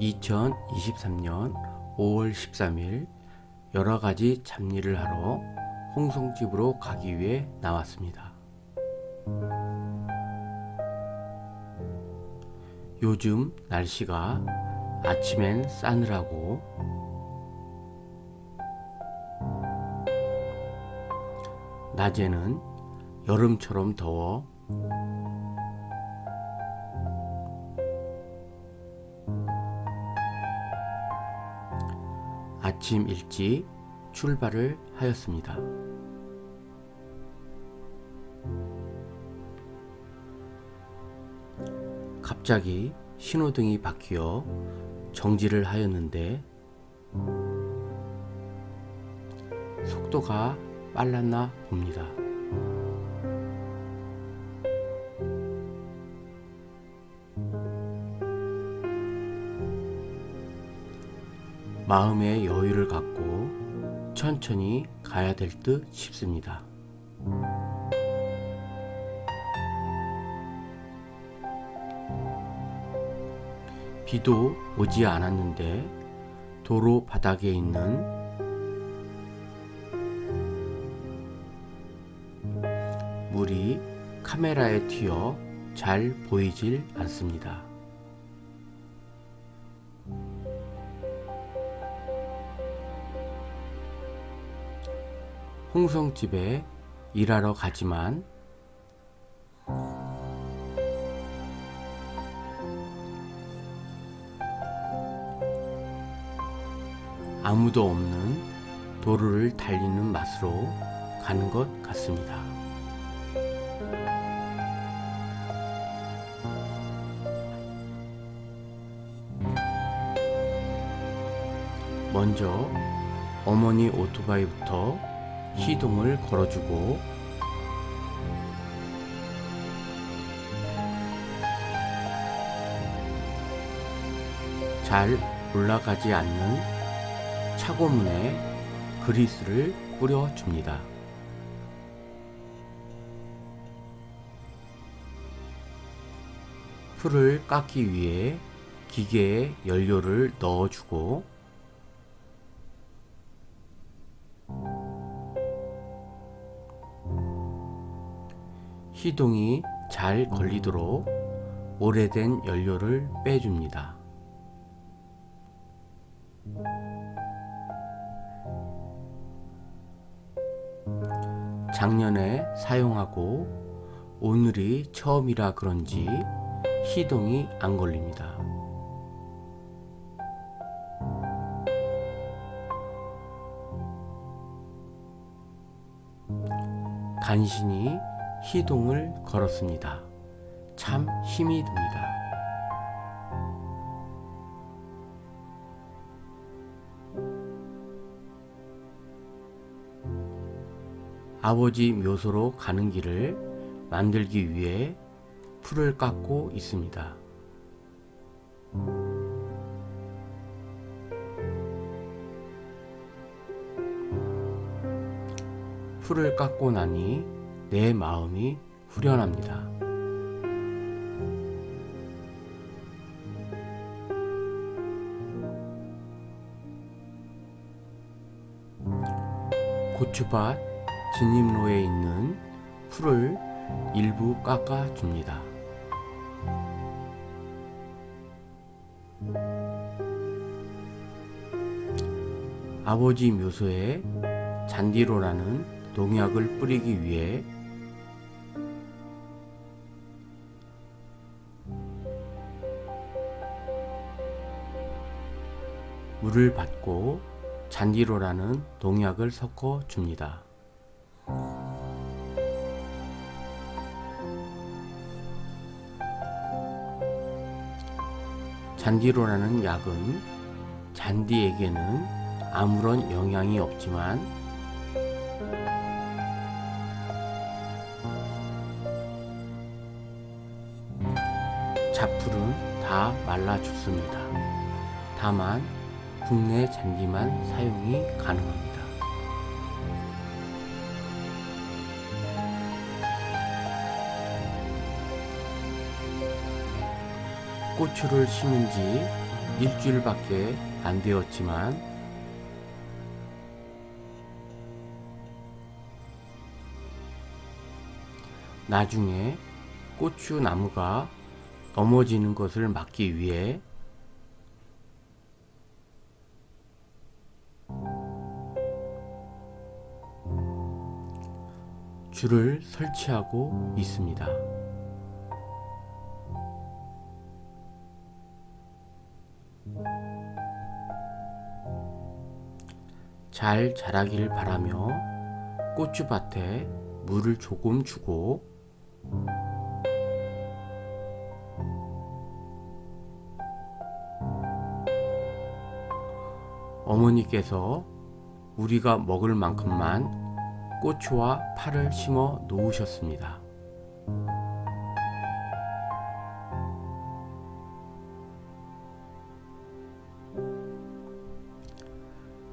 2023년 5월 13일 여러 가지 잡일을 하러 홍성집으로 가기 위해 나왔습니다. 요즘 날씨가 아침엔 싸늘하고 낮에는 여름처럼 더워 아침 일찍 출발을 하였습니다. 갑자기 신호등이 바뀌어 정지를 하였는데 속도가 빨랐나 봅니다. 마음의 여유를 갖고 천천히 가야 될 듯 싶습니다. 비도 오지 않았는데 도로 바닥에 있는 물이 카메라에 튀어 잘 보이질 않습니다. 홍성집에 일하러 가지만 아무도 없는 도로를 달리는 맛으로 가는 것 같습니다. 먼저 어머니 오토바이부터 시동을 걸어주고 잘 올라가지 않는 차고문에 그리스를 뿌려줍니다. 풀을 깎기 위해 기계에 연료를 넣어주고 시동이 잘 걸리도록 오래된 연료를 빼줍니다. 작년에 사용하고 오늘이 처음이라 그런지 시동이 안 걸립니다. 간신히 시동을 걸었습니다. 참 힘이 듭니다. 아버지 묘소로 가는 길을 만들기 위해 풀을 깎고 있습니다. 풀을 깎고 나니 내 마음이 후련합니다. 고추밭 진입로에 있는 풀을 일부 깎아 줍니다. 아버지 묘소에 잔디로라는 농약을 뿌리기 위해 물을 받고 잔디로라는 농약을 섞어 줍니다. 잔디로라는 약은 잔디에게는 아무런 영향이 없지만 잡풀은 다 말라 죽습니다. 다만 국내 잔디만 사용이 가능합니다. 고추를 심은 지 일주일밖에 안 되었지만 나중에 고추 나무가 넘어지는 것을 막기 위해 줄을 설치하고 있습니다. 잘 자라길 바라며 고추밭에 물을 조금 주고 어머니께서 우리가 먹을 만큼만 고추와 파를 심어 놓으셨습니다.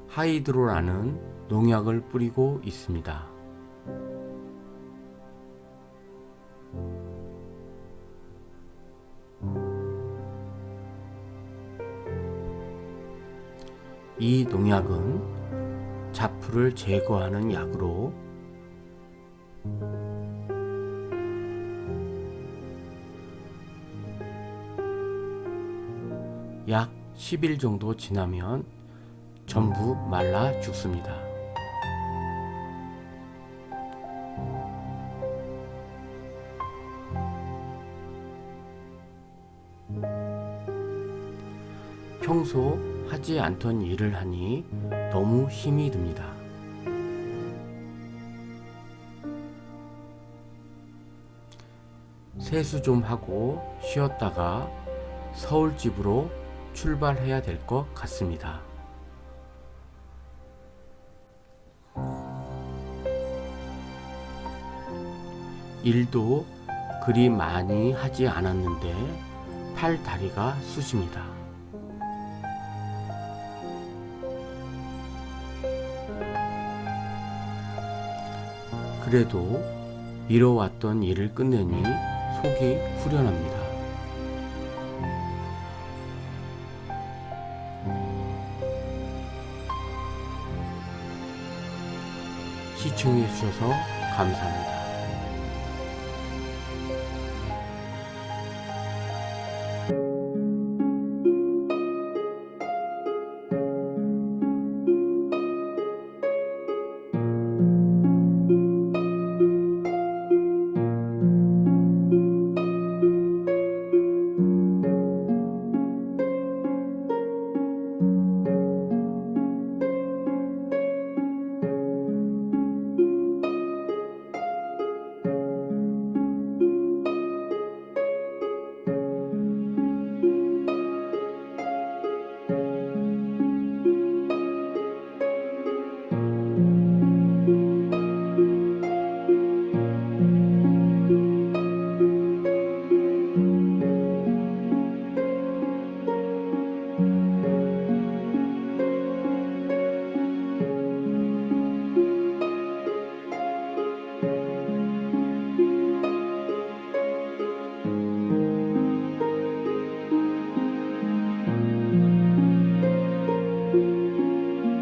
하이드로라는 농약을 뿌리고 있습니다. 이 농약은 잡풀을 제거하는 약으로 약 10일 정도 지나면 전부 말라 죽습니다. 평소 하지 않던 일을 하니 너무 힘이 듭니다. 세수 좀 하고 쉬었다가 서울집으로 출발해야 될 것 같습니다. 일도 그리 많이 하지 않았는데 팔 다리가 쑤십니다. 그래도 이뤄왔던 일을 끝내니 속이 후련합니다. 시청해주셔서 감사합니다.